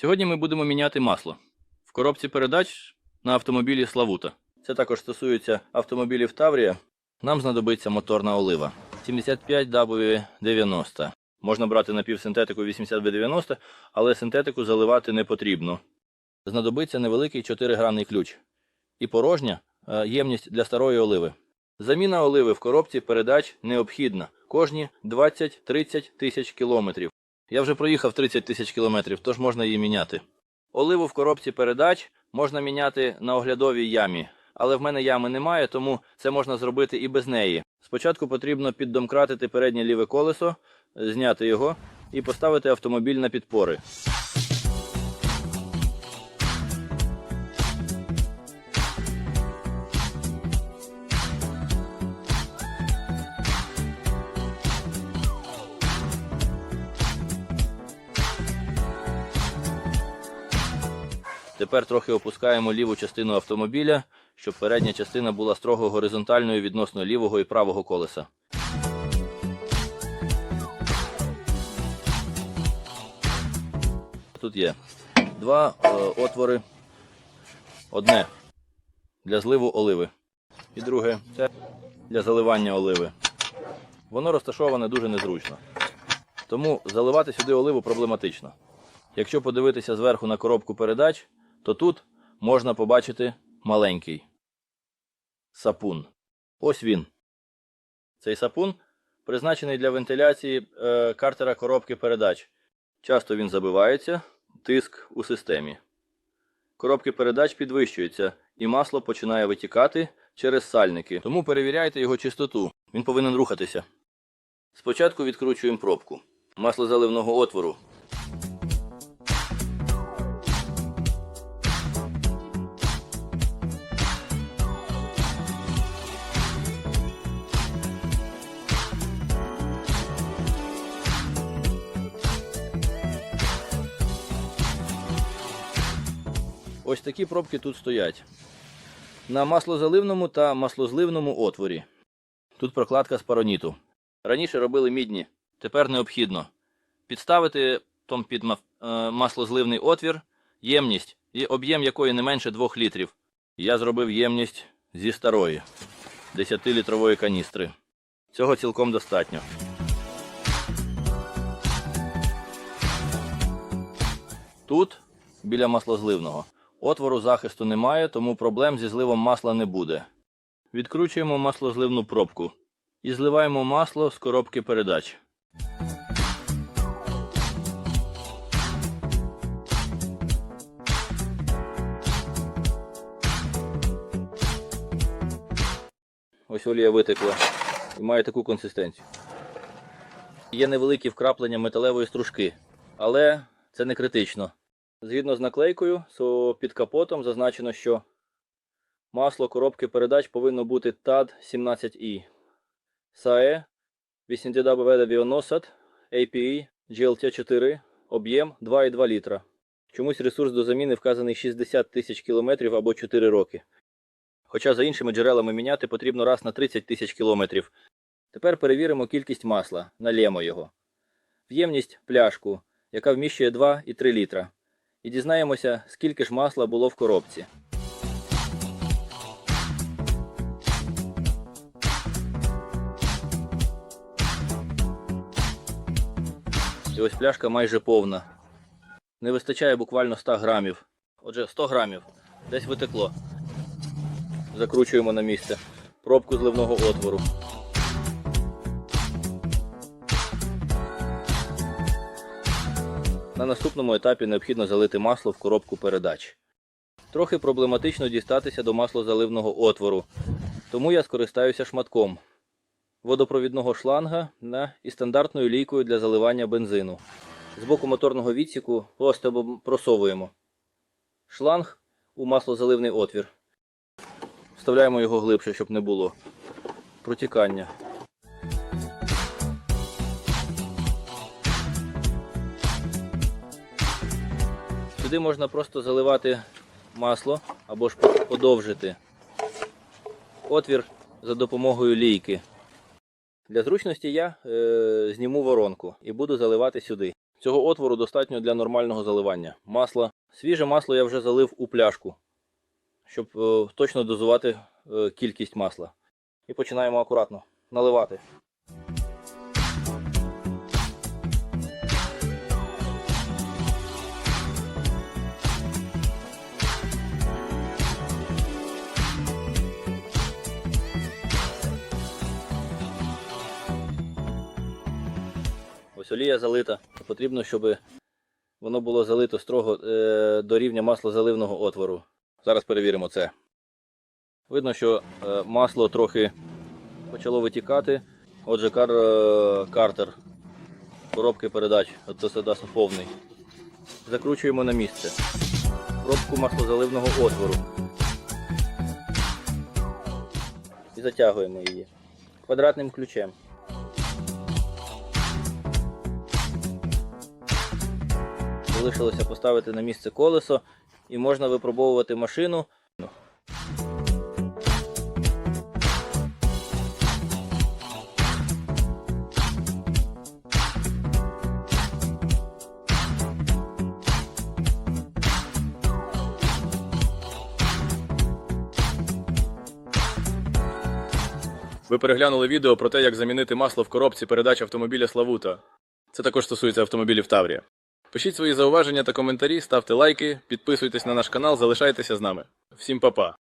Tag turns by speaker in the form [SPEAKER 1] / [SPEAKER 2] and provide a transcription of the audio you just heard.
[SPEAKER 1] Сьогодні ми будемо міняти масло в коробці передач на автомобілі Славута. Це також стосується автомобілів Таврія. Нам знадобиться моторна олива 75W90. Можна брати напівсинтетику 80W90, але синтетику заливати не потрібно. Знадобиться невеликий 4-гранний ключ і порожня е, ємність для старої оливи. Заміна оливи в коробці передач необхідна кожні 20-30 тисяч кілометрів. Я вже проїхав 30 тисяч кілометрів, тож можна її міняти. Оливу в коробці передач можна міняти на оглядовій ямі, але в мене ями немає, тому це можна зробити і без неї. Спочатку потрібно піддомкратити переднє ліве колесо, зняти його і поставити автомобіль на підпори. Тепер трохи опускаємо ліву частину автомобіля, щоб передня частина була строго горизонтальною відносно лівого і правого колеса. Тут є два е, отвори. Одне для зливу оливи. І друге це для заливання оливи. Воно розташоване дуже незручно. Тому заливати сюди оливу проблематично. Якщо подивитися зверху на коробку передач, то тут можна побачити маленький сапун. Ось він. Цей сапун призначений для вентиляції е, картера коробки передач. Часто він забивається, тиск у системі. Коробки передач підвищуються, і масло починає витікати через сальники. Тому перевіряйте його чистоту. Він повинен рухатися. Спочатку відкручуємо пробку маслозаливного отвору. Ось такі пробки тут стоять. На маслозаливному та маслозливному отворі. Тут прокладка з пароніту. Раніше робили мідні, тепер необхідно підставити том під е, маслозливний отвір, ємність і об'єм якої не менше 2 літрів. Я зробив ємність зі старої 10-літрової каністри. Цього цілком достатньо. Тут, біля маслозливного, отвору захисту немає, тому проблем зі зливом масла не буде. Відкручуємо маслозливну пробку і зливаємо масло з коробки передач. Ось олія витекла і має таку консистенцію. Є невеликі вкраплення металевої стружки, але це не критично. Згідно з наклейкою, під капотом зазначено, що масло коробки передач повинно бути TAD 17i. SAE 80W90 APE GLT4 об'єм 2,2 літра. Чомусь ресурс до заміни вказаний 60 тисяч кілометрів або 4 роки. Хоча за іншими джерелами міняти потрібно раз на 30 тисяч кілометрів. Тепер перевіримо кількість масла, налємо його. В'ємність пляшку, яка вміщує 2 і 3 літра. І дізнаємося, скільки ж масла було в коробці. І ось пляшка майже повна. Не вистачає буквально 100 грамів. Отже, 100 грамів. Десь витекло. Закручуємо на місце. Пробку зливного отвору. На наступному етапі необхідно залити масло в коробку передач. Трохи проблематично дістатися до маслозаливного отвору, тому я скористаюся шматком водопровідного шланга і стандартною лійкою для заливання бензину. З боку моторного відсіку просто просовуємо шланг у маслозаливний отвір. Вставляємо його глибше, щоб не було протікання. Сюди можна просто заливати масло або ж подовжити отвір за допомогою лійки. Для зручності я е, зніму воронку і буду заливати сюди. Цього отвору достатньо для нормального заливання масла. Свіже масло я вже залив у пляшку, щоб е, точно дозувати е, кількість масла. І починаємо акуратно наливати. Ось олія залита. Потрібно, щоб воно було залито строго е, до рівня маслозаливного отвору. Зараз перевіримо це. Видно, що е, масло трохи почало витікати. Отже, кар, е, картер коробки передач автосадасу повний. Закручуємо на місце. Пробку маслозаливного отвору. І затягуємо її квадратним ключем. Залишилося поставити на місце колесо і можна випробовувати машину.
[SPEAKER 2] Ви переглянули відео про те, як замінити масло в коробці передач автомобіля Славута. Це також стосується автомобілів Таврія. Пишіть свої зауваження та коментарі, ставте лайки, підписуйтесь на наш канал, залишайтеся з нами. Всім па-па!